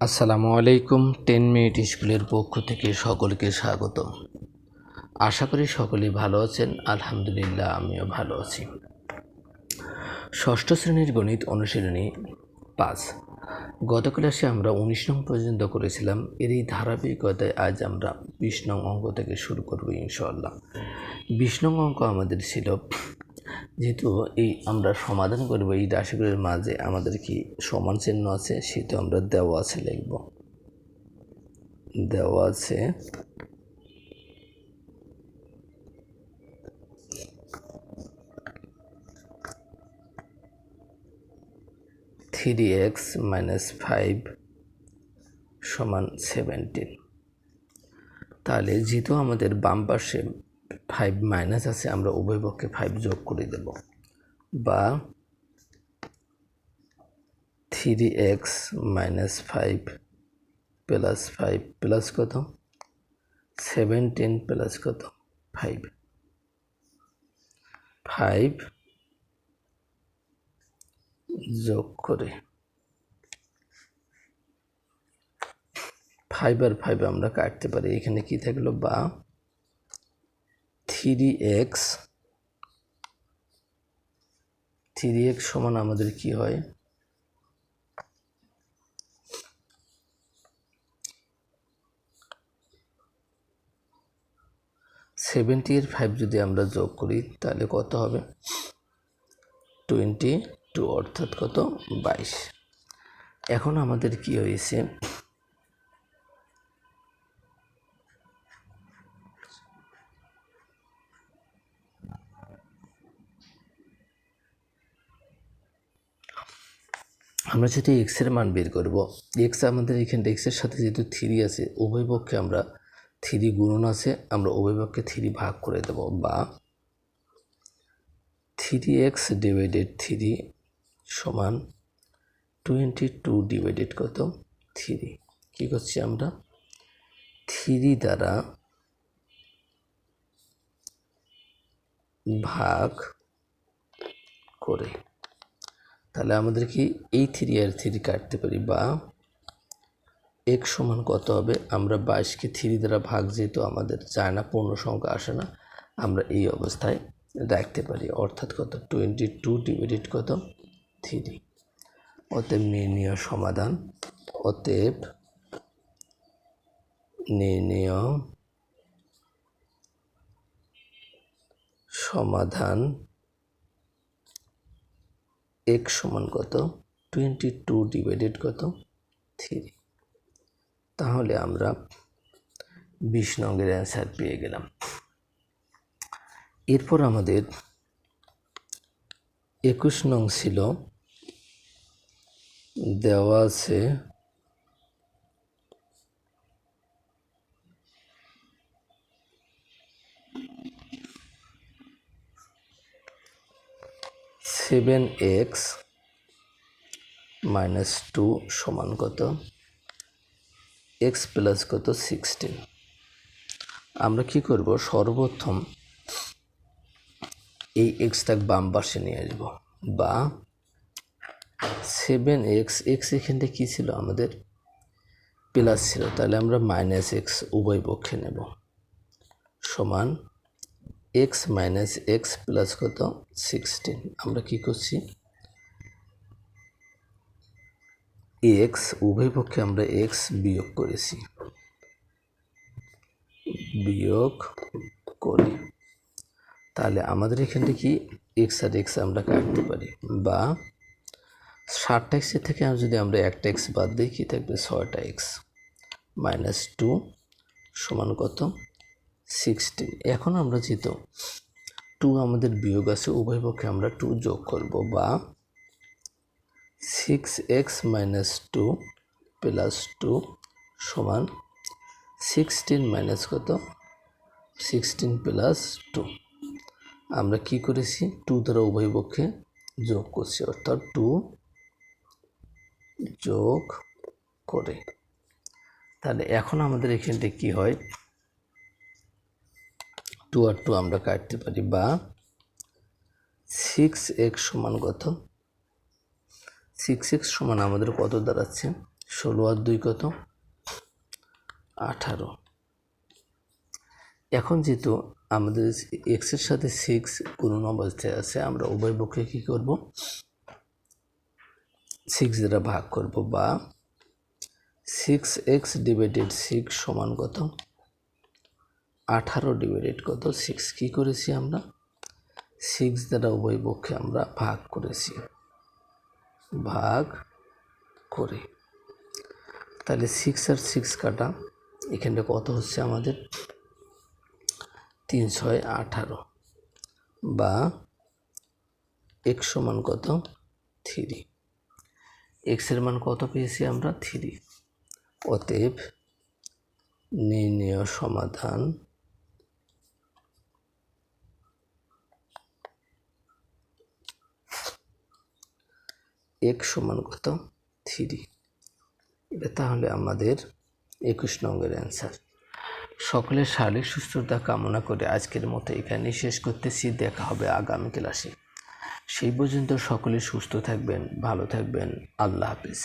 আসসালামু আলাইকুম ten minute স্কুলের পক্ষ থেকে সকলকে স্বাগত। আশা করি সকলেই ভালো আছেন, আলহামদুলিল্লাহ আমিও ভালো আছি। ষষ্ঠ শ্রেণির গণিত অনুশীলনী পাঁচ। গত ক্লাসে আমরা উনিশ নং পর্যন্ত করেছিলাম এর এই ধারাবাহিকতায় আজ আমরা বিশ নং অঙ্ক থেকে শুরু করব ইনশাল্লাহ বিশ নং অঙ্ক আমাদের ছিল যেহেতু এই আমরা সমাধান করব, এই রাশিগুলির মাঝে আমাদের কি সমান চিহ্ন আছে? সেটা আমরা দেওয়া আছে লিখব। দেওয়া আছে থ্রি এক্স মাইনাস ফাইভ সমান সেভেন্টিন তাহলে যেহেতু আমাদের বাম পাশে ফাইভ মাইনাস আছে, আমরা উভয় পক্ষে ফাইভ যোগ করে দেব। বা three X minus five plus five plus কত? সেভেন্টিন প্লাস কত? ফাইভ ফাইভ যোগ করে ফাইভ আর ফাইভ আমরা কাটতে পারি। এখানে কি থাকল? বা থ্রি এক্স থ্রি এক্স সমান আমাদের কি হয়? সেভেন্টি এর ফাইভ যদি আমরা যোগ করি, তাহলে কত হবে? টোয়েন্টি টু, অর্থাৎ কত? বাইশ। এখন আমাদের কি হয়েছে? আমরা যদি এক্সের মান বের করব এক্স আমাদের এখানটা এক্সের সাথে যেহেতু থ্রি আছে, উভয় পক্ষে আমরা থ্রি গুণন আছে, আমরা উভয় পক্ষে থ্রি ভাগ করে দেব বা থ্রি এক্স ডিভাইডেড থ্রি সমান টোয়েন্টি টু ডিভাইডেড কত? থ্রি কী করছি আমরা? থ্রি দ্বারা ভাগ করে তাহলে আমাদের কি এই থ্রি আর থ্রি কাটতে পারি বা এক সমান কত হবে? আমরা বাইশকে থ্রি দ্বারা ভাগ যেহেতু আমাদের চায় না পূর্ণ সংখ্যা আসে না, আমরা এই অবস্থায় রাখতে পারি। অর্থাৎ কত? টোয়েন্টি টু ডিভাইডেড কত? থ্রি অতএব নির্ণয় সমাধান। অতএব নির্ণয় সমাধান এক সমান কত? টোয়েন্টি টু ডিভাইডেড কত? থ্রি তাহলে আমরা বিশ নঙ্গের অ্যান্সার পেয়ে গেলাম। এরপর আমাদের একুশ নং ছিল, দেওয়া আছে সেভেন এক্স মাইনাস টু সমান কত? এক্স প্লাস কত? সিক্সটিন। আমরা কি করব? সর্বপ্রথম এই এক্সটা বাম পাশে নিয়ে আসব। বা সেভেন এক্স এক্স এখানটা কী ছিল? আমাদের প্লাস ছিল। তাহলে আমরা মাইনাস এক্স উভয় পক্ষে নেব। সমান এক্স মাইনাস এক্স প্লাস কত? সিক্সটিন আমরা কি করছি? এক্স উভয় পক্ষে আমরা এক্স বিয়োগ করেছি। বিয়োগ করি। তাহলে আমাদের এখানে কি? এক্স আর এক্স আমরা কাটতে পারি। বা ষাটটা এক্সের থেকে যদি আমরা একটা এক্স বাদ দিই, কী থাকবে? ছয়টা এক্স মাইনাস টু সমান কত? সিক্সটিন এখন আমরা যেহেতু টু আমাদের বিয়োগ আছে, উভয় পক্ষে আমরা টু যোগ করব বা six X minus two plus two সমান সিক্সটিন মাইনাস কত? সিক্সটিন প্লাস টু আমরা কি করেছি? টু দ্বারা উভয় পক্ষে যোগ করছি, অর্থাৎ টু যোগ করে। তাহলে এখন আমাদের এখানটা কি হয়? টু আর টু আমরা কাটতে পারি বা সিক্স এক্স সমান কত? সিক্স এক্স সমান আমাদের কত দাঁড়াচ্ছে? ষোলো আর দুই কত? আঠারো। এখন যেহেতু আমাদের এক্সের সাথে সিক্স গুণন অবস্থায় আছে, আমরা উভয় পক্ষে কী করব? সিক্স দ্বারা ভাগ করব বা সিক্স এক্স ডিভাইডেড সিক্স সমান কত? আঠারো ডিভাইডেড কত? সিক্স কী করেছি আমরা? সিক্স দ্বারা উভয় পক্ষে আমরা ভাগ করেছি। ভাগ করে। তাহলে সিক্স আর সিক্স কাটা। এখানটা কত হচ্ছে আমাদের? তিন ছয় আঠারো। বা এক সমান কত? থ্রি এক্সের মান কত পেয়েছি আমরা? থ্রি অতএব নির্ণয় সমাধান এক সমান কত থ্রি এটা তাহলে আমাদের একুশ নম্বরের অ্যান্সার সকলের শারীরিক সুস্থতা কামনা করে আজকের মতো এখানে শেষ করতেছি। দেখা হবে আগামী ক্লাসে। সেই পর্যন্ত সকলে সুস্থ থাকবেন, ভালো থাকবেন। আল্লাহ হাফিজ।